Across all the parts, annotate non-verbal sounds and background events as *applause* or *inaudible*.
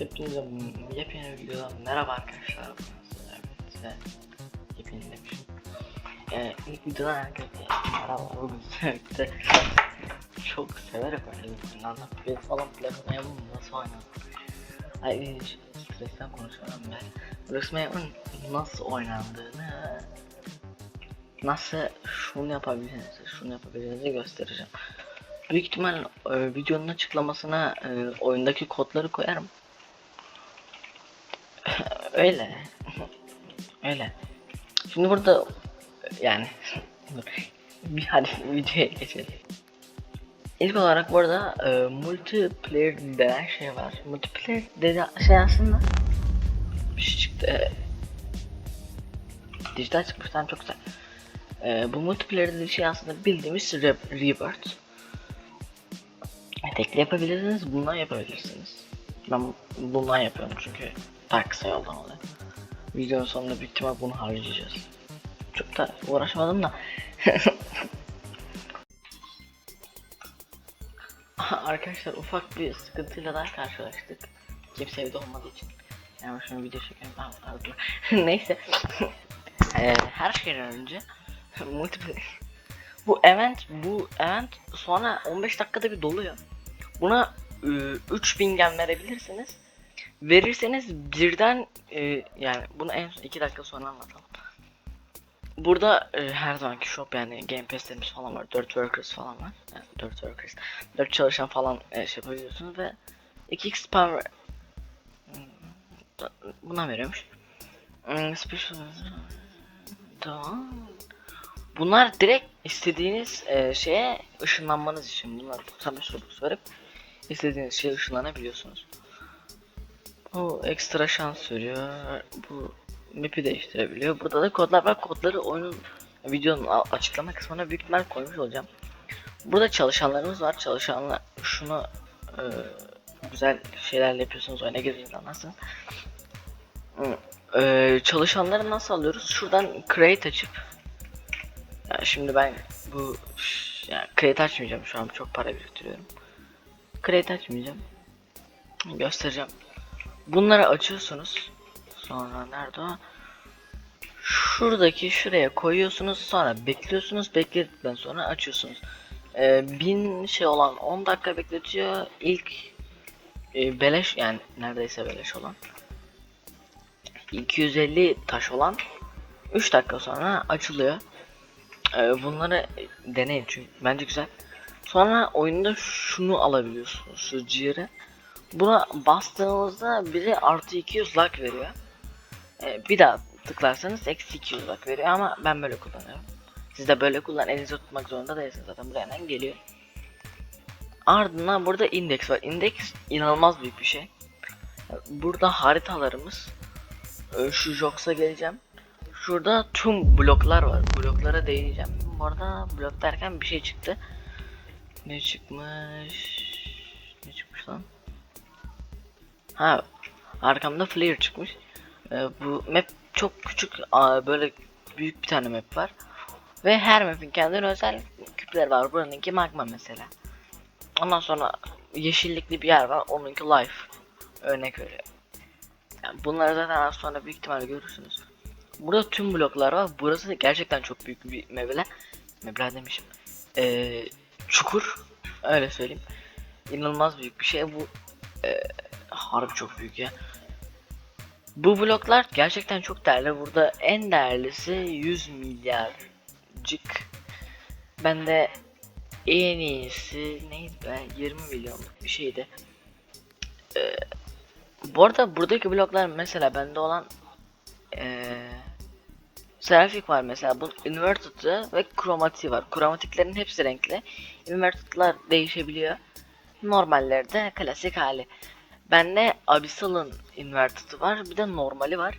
Hepinize yepyeni videodan merhaba arkadaşlar. Evet, yepyeni demişim. Ee, ilk videodan herkese merhaba. Bugün sizlerle çok severek oynadım. Finlandia bir falan bırakmayalım mı? Nasıl oynanır? Ay, stresten konuşuyorum ben. Bırakmayalım nasıl oynandığını nasıl şunu yapabileceğinizi, şunu yapabileceğinizi göstereceğim. Büyük ihtimal e, videonun açıklamasına e, oyundaki kodları koyarım. Öyle. Öyle. Şimdi burada yani bir hadi videoya geçelim. İlk olarak burada e, multiplayer denen şey var. Multiplayer dedi şey aslında bir şey çıktı. E, dijital çıkmıştan çok güzel. E, bu multiplayer dediği şey aslında bildiğimiz re Rebirth. Tekli yapabilirsiniz, bundan yapabilirsiniz. Ben bundan yapıyorum çünkü daha kısa yoldan oluyor. Videonun sonunda büyük ihtimal bunu harcayacağız. Çok da uğraşmadım da. *laughs* Arkadaşlar ufak bir sıkıntıyla daha karşılaştık. Kimse evde olmadığı için. Yani şunu video çekelim pardon. *laughs* Neyse. *laughs* Ee, her şeyden önce multiplayer. Bu event bu event sonra 15 dakikada bir doluyor. Buna e, 3000 gem verebilirsiniz. Verirseniz birden e, yani bunu en son 2 dakika sonra anlatalım. Burada e, her zamanki shop yani Game Pass'lerimiz falan var. 4 workers falan var. Yani 4 workers. 4 çalışan falan e, şey yapabiliyorsunuz ve 2x spam ver- Hmm, buna veriyormuş. Hmm, special Tamam. Bunlar direkt istediğiniz e, şeye ışınlanmanız için bunlar 95 Robux verip istediğiniz şeye ışınlanabiliyorsunuz. Bu ekstra şans veriyor. Bu map'i değiştirebiliyor. Burada da kodlar var. Kodları oyunun videonun açıklama kısmına büyük ihtimal koymuş olacağım. Burada çalışanlarımız var. Çalışanlar şunu e, güzel şeylerle yapıyorsunuz. Oyuna girdiğinizde anlarsınız. E, çalışanları nasıl alıyoruz? Şuradan create açıp yani şimdi ben bu yani kredi açmayacağım şu an çok para biriktiriyorum. Kredi açmayacağım. Göstereceğim. Bunları açıyorsunuz. Sonra nerede o? Şuradaki şuraya koyuyorsunuz sonra bekliyorsunuz bekledikten sonra açıyorsunuz. Ee, bin şey olan 10 dakika bekletiyor ilk e, beleş yani neredeyse beleş olan 250 taş olan 3 dakika sonra açılıyor. Ee, bunları deneyin çünkü bence güzel. Sonra oyunda şunu alabiliyorsunuz şu ciğeri. Buna bastığınızda biri artı 200 luck veriyor. Ee, bir daha tıklarsanız eksi 200 luck veriyor ama ben böyle kullanıyorum. Siz de böyle kullan elinize tutmak zorunda değilsiniz zaten buraya hemen geliyor. Ardından burada indeks var. Indeks inanılmaz büyük bir şey. Burada haritalarımız. Ee, Şu Jox'a geleceğim. Şurada tüm bloklar var. Bloklara değineceğim. Bu arada blok derken bir şey çıktı. Ne çıkmış? Ne çıkmış lan? Ha, arkamda flare çıkmış. Ee, bu map çok küçük, böyle büyük bir tane map var. Ve her map'in kendine özel küpleri var. Buranınki magma mesela. Ondan sonra yeşillikli bir yer var. Onunki life. Örnek veriyor. Yani bunları zaten az sonra büyük ihtimalle görürsünüz. Burada tüm bloklar var. Burası gerçekten çok büyük bir meble. Meble demişim. Ee, çukur. Öyle söyleyeyim. İnanılmaz büyük bir şey. Bu ee, harbi çok büyük ya. Bu bloklar gerçekten çok değerli. Burada en değerlisi 100 milyarcık. Ben de en iyisi neydi be 20 milyonluk bir şeydi. Ee, bu arada buradaki bloklar mesela bende olan ee, Serafik var mesela. Bu inverted'ı ve kromatiği var. Kromatiklerin hepsi renkli. Inverted'lar değişebiliyor. Normalleri de klasik hali. Bende Abyssal'ın inverted'ı var. Bir de normali var.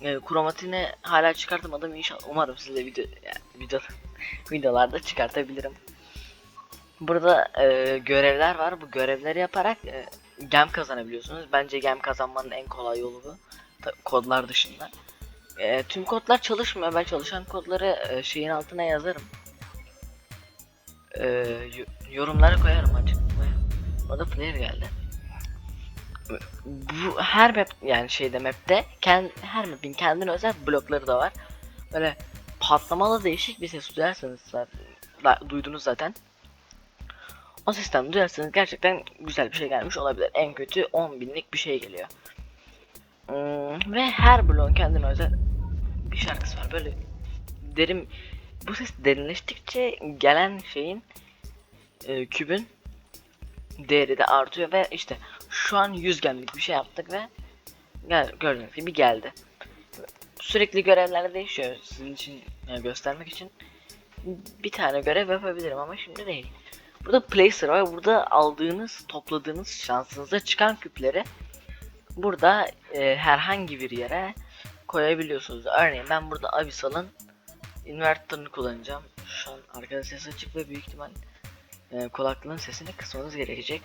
E, kromatiğini hala çıkartamadım inşallah. Umarım size video yani video *laughs* videolarda çıkartabilirim. Burada e, görevler var. Bu görevleri yaparak e, gem kazanabiliyorsunuz. Bence gem kazanmanın en kolay yolu bu. Ta- kodlar dışında. E, tüm kodlar çalışmıyor. Ben çalışan kodları e, şeyin altına yazarım. E, yo- yorumlara koyarım açıklamaya. O da player geldi. Bu her map yani şeyde map'te kend, her map'in kendine özel blokları da var. Böyle patlamalı değişik bir ses duyarsanız da, duydunuz zaten. O sesten duyarsanız gerçekten güzel bir şey gelmiş olabilir. En kötü 10 binlik bir şey geliyor. Hmm, ve her bloğun kendine özel bir şarkısı var. Böyle derim bu ses derinleştikçe gelen şeyin e, kübün değeri de artıyor ve işte şu an 100 gemlik bir şey yaptık ve gel gördüğünüz gibi geldi. Sürekli görevler değişiyor sizin için yani göstermek için bir tane görev yapabilirim ama şimdi değil. Burada placer var. Burada aldığınız, topladığınız şansınıza çıkan küpleri burada e, herhangi bir yere koyabiliyorsunuz. Örneğin ben burada Abyssal'ın inverter'ını kullanacağım. Şu an arkada ses açık ve büyük ihtimal e, kulaklığın sesini kısmanız gerekecek.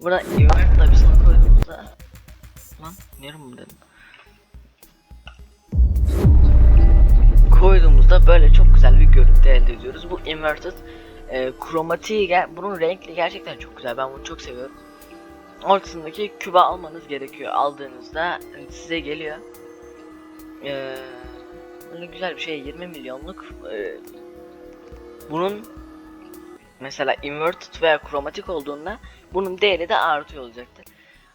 Burada inverter Abyssal'ı koyduğumuzda lan yarım mı dedim. Koyduğumuzda böyle çok güzel bir görüntü elde ediyoruz. Bu inverted e, kromatiği bunun renkli gerçekten çok güzel. Ben bunu çok seviyorum. Ortasındaki küba almanız gerekiyor. Aldığınızda size geliyor. Ee, böyle güzel bir şey 20 milyonluk e, bunun mesela inverted veya kromatik olduğunda bunun değeri de artıyor olacaktır.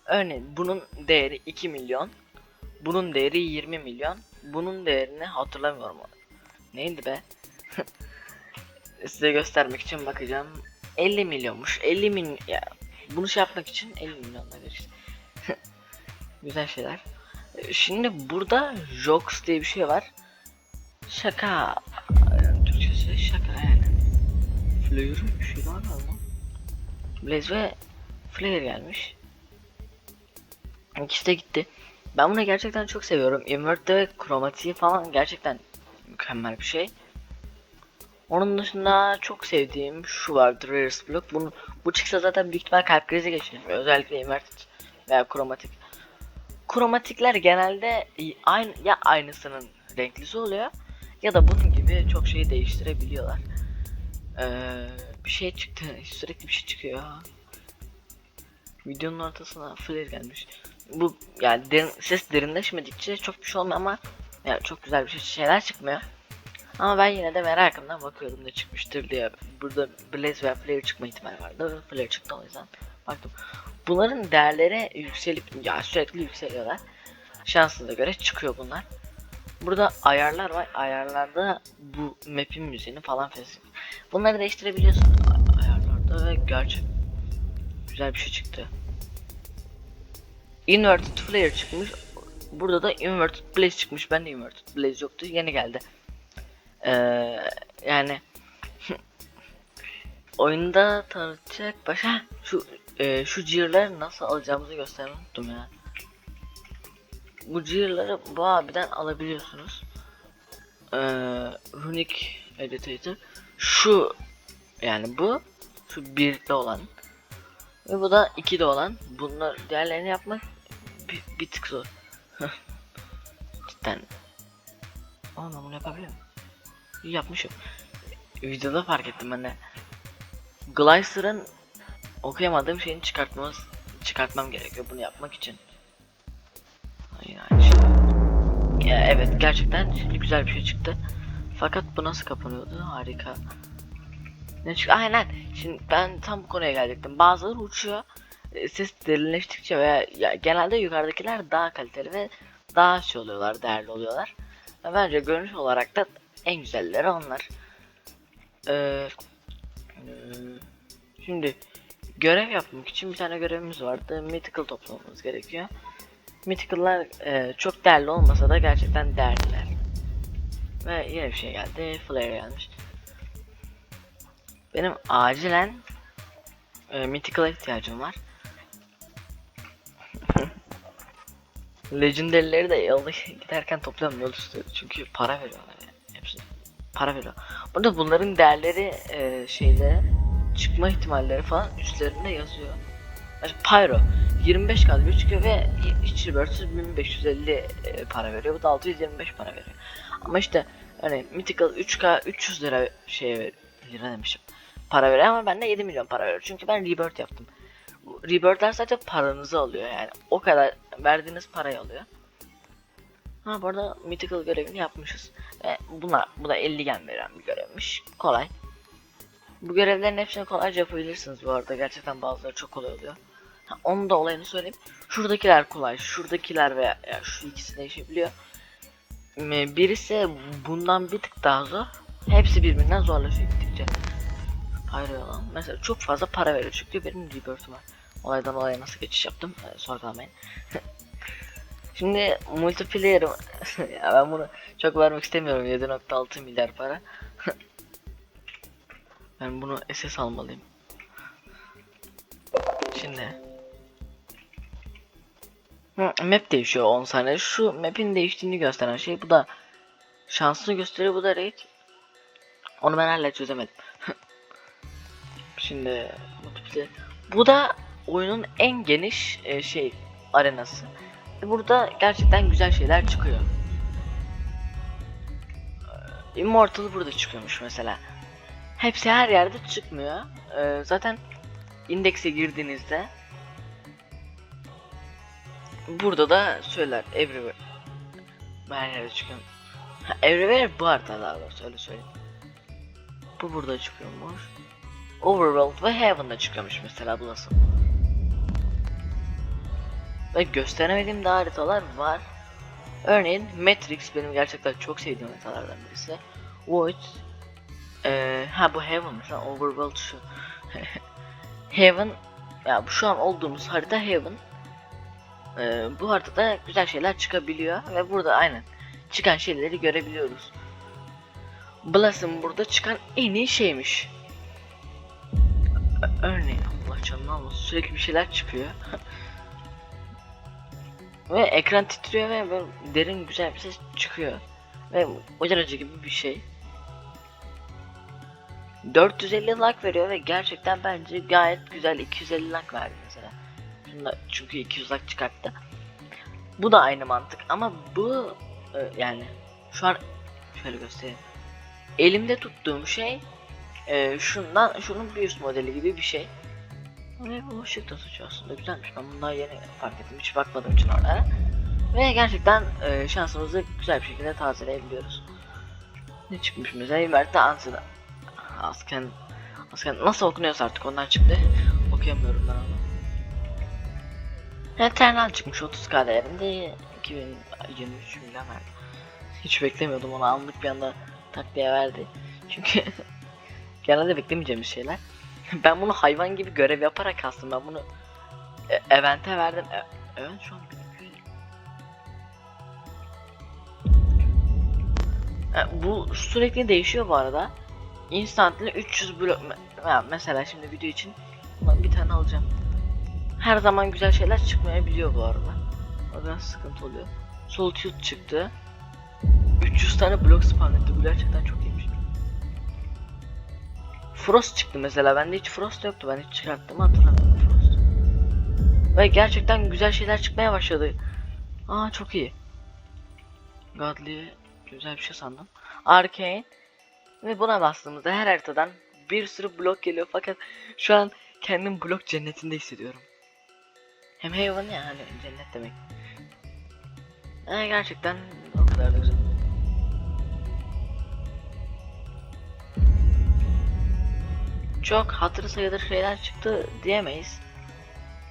Örneğin bunun değeri 2 milyon. Bunun değeri 20 milyon. Bunun değerini hatırlamıyorum. Neydi be? *laughs* Size göstermek için bakacağım. 50 milyonmuş. 50 milyon ya bunu şey yapmak için 50 milyonla işte. Güzel şeyler. Şimdi burada Jox diye bir şey var. Şaka. Türkçesi şaka yani. Flare bir şey daha galiba. Blaze ve Flare gelmiş. İkisi de gitti. Ben bunu gerçekten çok seviyorum. Invert ve kromatiği falan gerçekten mükemmel bir şey. Onun dışında çok sevdiğim şu vardır Rarest Block. Bunu, bu çıksa zaten büyük ihtimal kalp krizi geçirir. Özellikle invert veya kromatik. Kromatikler genelde aynı ya aynısının renklisi oluyor ya da bunun gibi çok şeyi değiştirebiliyorlar. Ee, bir şey çıktı. Sürekli bir şey çıkıyor. Videonun ortasına flare gelmiş. Bu yani derin, ses derinleşmedikçe çok bir şey olmuyor ama yani çok güzel bir şey, şeyler çıkmıyor. Ama ben yine de merakımdan bakıyorum ne çıkmıştır diye. Burada Blaze veya Flare çıkma ihtimali vardı. Flare çıktı o yüzden baktım. Bunların değerleri yükselip ya sürekli yükseliyorlar. Şansınıza göre çıkıyor bunlar. Burada ayarlar var. Ayarlarda bu map'in müziğini falan. Bunları değiştirebiliyorsun ayarlarda ve gerçek güzel bir şey çıktı. Inverted Flare çıkmış. Burada da Inverted Blaze çıkmış. Ben de Inverted Blaze yoktu. Yeni geldi. Ee, yani *laughs* oyunda tanıtacak başa şu e, şu cihirleri nasıl alacağımızı göstermeyi unuttum ya. Bu cihirleri bu abiden alabiliyorsunuz. Ee, Runic Editator şu yani bu şu birde olan ve bu da 2'de olan. Bunlar diğerlerini yapmak bir, bir tık zor. *laughs* Cidden. Ben bunu yapabiliyorum. İyi yapmışım. Videoda fark ettim ben de. Glycer'ın okuyamadığım şeyini çıkartmamız çıkartmam gerekiyor bunu yapmak için. Aynı şey. Ya evet gerçekten şimdi güzel bir şey çıktı. Fakat bu nasıl kapanıyordu? Harika. Ne çıktı? Aynen. Şimdi ben tam bu konuya gelecektim. Bazıları uçuyor. E, Ses derinleştikçe veya ya, genelde yukarıdakiler daha kaliteli ve daha şey oluyorlar, değerli oluyorlar. Ve bence görünüş olarak da en güzelleri onlar. Ee, şimdi görev yapmak için bir tane görevimiz vardı. Mythical toplamamız gerekiyor. Mythical'lar e, çok değerli olmasa da gerçekten değerliler. Ve yine bir şey geldi. Flare gelmiş. Benim acilen e, Mythical'a ihtiyacım var. *laughs* Legendary'leri de yolda giderken üstü. Çünkü para veriyorlar yani. Hepsi para veriyor. Burada bunların değerleri e, şeyde çıkma ihtimalleri falan üstlerinde yazıyor. Mesela Pyro 25 kaldı bir çıkıyor ve hiç reverse 1550 e, para veriyor. Bu da 625 para veriyor. Ama işte hani Mythical 3K 300 lira şey lira demişim. Para veriyor ama ben de 7 milyon para veriyor. Çünkü ben rebirth yaptım. Rebirth'ler sadece paranızı alıyor yani. O kadar verdiğiniz parayı alıyor. Ha bu arada Mythical görevini yapmışız. Ve buna, bu da 50 gen veren bir görevmiş. Kolay. Bu görevlerin hepsini kolayca yapabilirsiniz bu arada. Gerçekten bazıları çok kolay oluyor. Ha, onun da olayını söyleyeyim. Şuradakiler kolay. Şuradakiler veya ya şu ikisi değişebiliyor. M- Birisi bundan bir tık daha zor. Hepsi birbirinden zorlaşıyor gittikçe. Lan. Mesela çok fazla para veriyor çünkü benim rebirth'üm var. Olaydan olaya nasıl geçiş yaptım? Ee, sorgulamayın. *laughs* Şimdi multiplayer *laughs* ya ben bunu çok vermek istemiyorum 7.6 milyar para. *laughs* ben bunu SS almalıyım. Şimdi map değişiyor 10 saniye. Şu map'in değiştiğini gösteren şey bu da şansını gösteriyor bu da raid. Onu ben hala çözemedim. *laughs* Şimdi. Bu da oyunun en geniş e, şey arenası. Ve Burada gerçekten güzel şeyler çıkıyor. Ee, Immortal burada çıkıyormuş mesela. Hepsi her yerde çıkmıyor. Ee, zaten indekse girdiğinizde burada da söyler everywhere. Her yerde çıkıyor. Ha, everywhere bu haritada daha doğrusu öyle söyleyeyim. Bu burada çıkıyormuş. Overworld ve Heaven'da çıkıyormuş mesela burası. Ve gösteremediğim de haritalar var. Örneğin Matrix benim gerçekten çok sevdiğim haritalardan birisi. Void ee, ha bu Heaven mesela Overworld şu. *laughs* Heaven ya bu şu an olduğumuz harita Heaven. Ee, bu haritada güzel şeyler çıkabiliyor ve burada aynen çıkan şeyleri görebiliyoruz. Blossom burada çıkan en iyi şeymiş. Örneğin Allah canını almasın sürekli bir şeyler çıkıyor. *laughs* ve ekran titriyor ve böyle derin güzel bir ses çıkıyor. Ve ocaracı gibi bir şey. 450 like veriyor ve gerçekten bence gayet güzel 250 like verdi mesela. Şunda çünkü 200 like çıkarttı. Bu da aynı mantık ama bu e, yani şu an şöyle göstereyim. Elimde tuttuğum şey e, şundan şunun bir üst modeli gibi bir şey. Ve bu ışık da tutuyor aslında güzelmiş. Ben bunu daha yeni fark ettim. Hiç bakmadığım için oralara. Ve gerçekten e, şansımızı güzel bir şekilde tazeleyebiliyoruz. Ne çıkmış mesela? Invert'te Ansida. Asken Asken nasıl okunuyorsa artık ondan çıktı. Okuyamıyorum ben onu. Eternal çıkmış 30k değerinde 2023 milyon verdi. Hiç beklemiyordum onu anlık bir anda tak diye verdi. Çünkü *laughs* genelde beklemeyeceğim bir şeyler. *laughs* ben bunu hayvan gibi görev yaparak kastım. Ben bunu e, event'e verdim. E, event şu an 1200. E, bu sürekli değişiyor bu arada. Instantly 300 blok mesela şimdi video için bir tane alacağım. Her zaman güzel şeyler çıkmayabiliyor bu arada. O biraz sıkıntı oluyor. Solitude çıktı. 300 tane blok spawn etti. Bu gerçekten çok iyiymiş. Frost çıktı mesela. Bende hiç Frost yoktu. Ben hiç çıkarttığımı hatırlamıyorum Frost. Ve gerçekten güzel şeyler çıkmaya başladı. Aa çok iyi. Godly güzel bir şey sandım. Arcane ve buna bastığımızda her haritadan bir sürü blok geliyor fakat şu an kendim blok cennetinde hissediyorum. Hem Haven ya hani cennet demek. Ee, gerçekten o kadar da güzel. Çok hatırı sayılır şeyler çıktı diyemeyiz.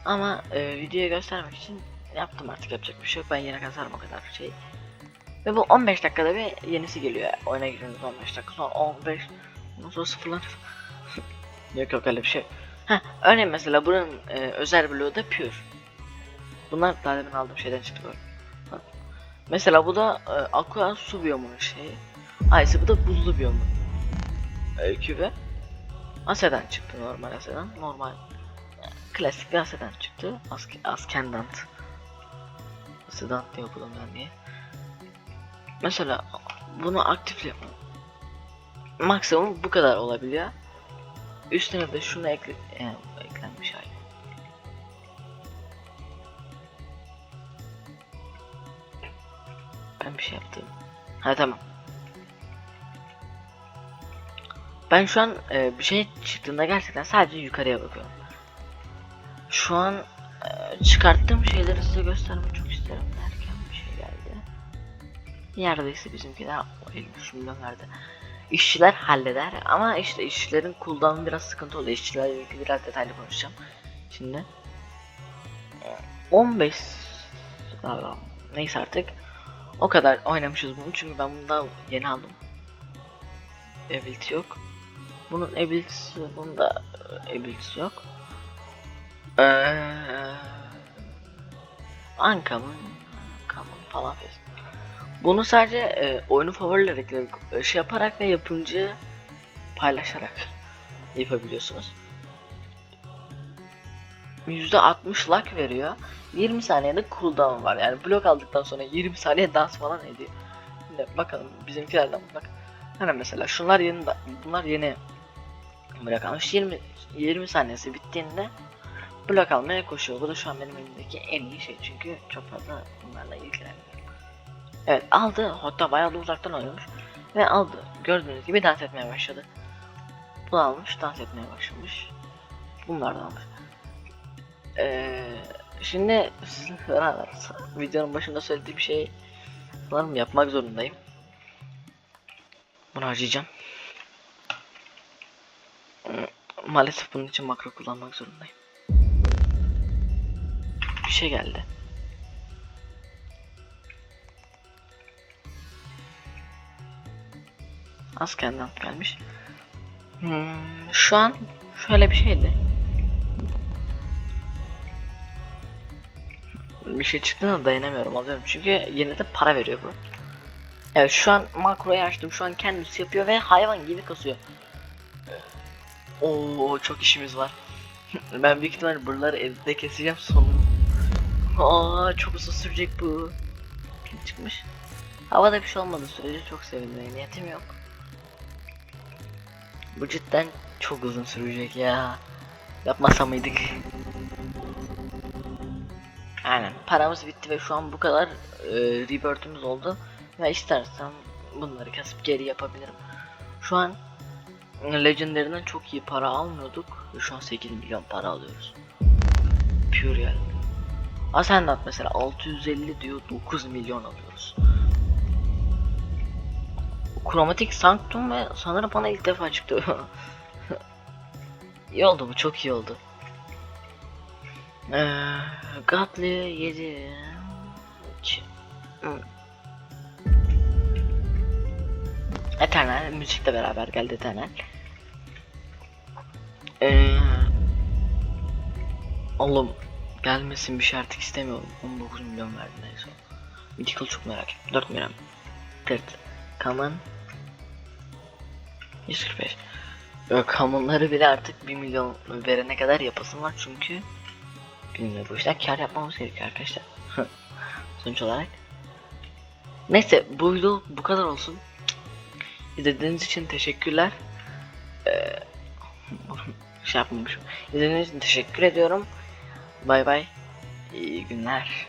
Ama e, videoyu göstermek için yaptım artık yapacak bir şey yok. Ben yine kazarım o kadar şey. Ve bu 15 dakikada bir yenisi geliyor. Oyuna girdiğiniz 15 dakika sonra 15 ondan sonra sıfırlanır. *laughs* yok yok öyle bir şey. Ha, örneğin mesela buranın e, özel bloğu da pure. Bunlar daha demin aldığım şeyden çıktı böyle. Ha. Mesela bu da e, aqua su biyomunun şeyi. Ayse bu da buzlu biyomun. Öykü ve Ase'den çıktı normal Ase'den. Normal e, klasik bir Ase'den çıktı. Ask Askendant. Asedant diye okudum ben diye. Mesela bunu aktifle maksimum bu kadar olabiliyor. Üstüne de şunu ekle yani şey yaptım. Ha tamam. Ben şu an e, bir şey çıktığında gerçekten sadece yukarıya bakıyorum. Şu an e, çıkarttığım şeyleri size göstermek çok isterim derken bir şey geldi. Neredeyse bizimkiler o 53 milyon verdi. İşçiler halleder ama işte işçilerin cooldown'u biraz sıkıntı oluyor. İşçilerle ilgili biraz detaylı konuşacağım. Şimdi e, 15 galiba. neyse artık o kadar oynamışız bunu çünkü ben bunu daha yeni aldım. Ability yok. Bunun ability'si, bunda e, ability'si yok. Eee Uncommon, Common falan filan. Bunu sadece e, oyunu favorilerek e, şey yaparak ve yapımcı paylaşarak *laughs* yapabiliyorsunuz. %60 lag veriyor. 20 saniyede cooldown var. Yani blok aldıktan sonra 20 saniye dans falan ediyor. Şimdi bakalım bizimkilerden bak. Hani mesela şunlar yeni bunlar yeni blok almış. 20 20 saniyesi bittiğinde blok almaya koşuyor. Bu da şu an benim elimdeki en iyi şey çünkü çok fazla bunlarla ilgilenmiyorum. Evet aldı. Hatta bayağı da uzaktan oynamış. Ve aldı. Gördüğünüz gibi dans etmeye başladı. Bu almış dans etmeye başlamış. Bunlar da almış. Ee, şimdi beraber videonun başında söylediğim şey sanırım yapmak zorundayım. Bunu harcayacağım. Maalesef bunun için makro kullanmak zorundayım. Bir şey geldi. Askerden gelmiş. Hmm, şu an şöyle bir şeydi. Bir şey çıktığına dayanamıyorum alıyorum çünkü yine de para veriyor bu. Evet şu an makroyu açtım şu an kendisi yapıyor ve hayvan gibi kasıyor. Oo çok işimiz var. *laughs* ben büyük ihtimalle buraları evde keseceğim sonunu. Aa çok uzun sürecek bu. Kim çıkmış? Havada bir şey olmadı sürece çok sevinmeye niyetim yok. Bu cidden çok uzun sürecek ya. Yapmasa mıydık? Aynen paramız bitti ve şu an bu kadar e, rebirth'ümüz oldu. Ve istersem bunları kasıp geri yapabilirim. Şu an Legendary'den çok iyi para almıyorduk. Ve şu an 8 milyon para alıyoruz. Pure yani. Ascendant mesela 650 diyor 9 milyon alıyoruz. Kromatik Sanctum ve sanırım bana ilk defa çıktı. *laughs* iyi oldu bu çok iyi oldu. Ee, Godly 7 2 Eternal müzikle beraber geldi Eternal. Ee, oğlum gelmesin bir şey artık istemiyorum. 19 milyon verdi neyse. Mythical çok merak ettim. 4 milyon. 40. Common 145. Yok commonları bile artık 1 milyon verene kadar yapasım var çünkü Bilmiyorum bu işten kar yapmamız gerekiyor arkadaşlar. *laughs* Sonuç olarak. Neyse bu video bu kadar olsun. İzlediğiniz için teşekkürler. Ee, şey yapmamışım. İzlediğiniz için teşekkür ediyorum. Bay bay. İyi günler.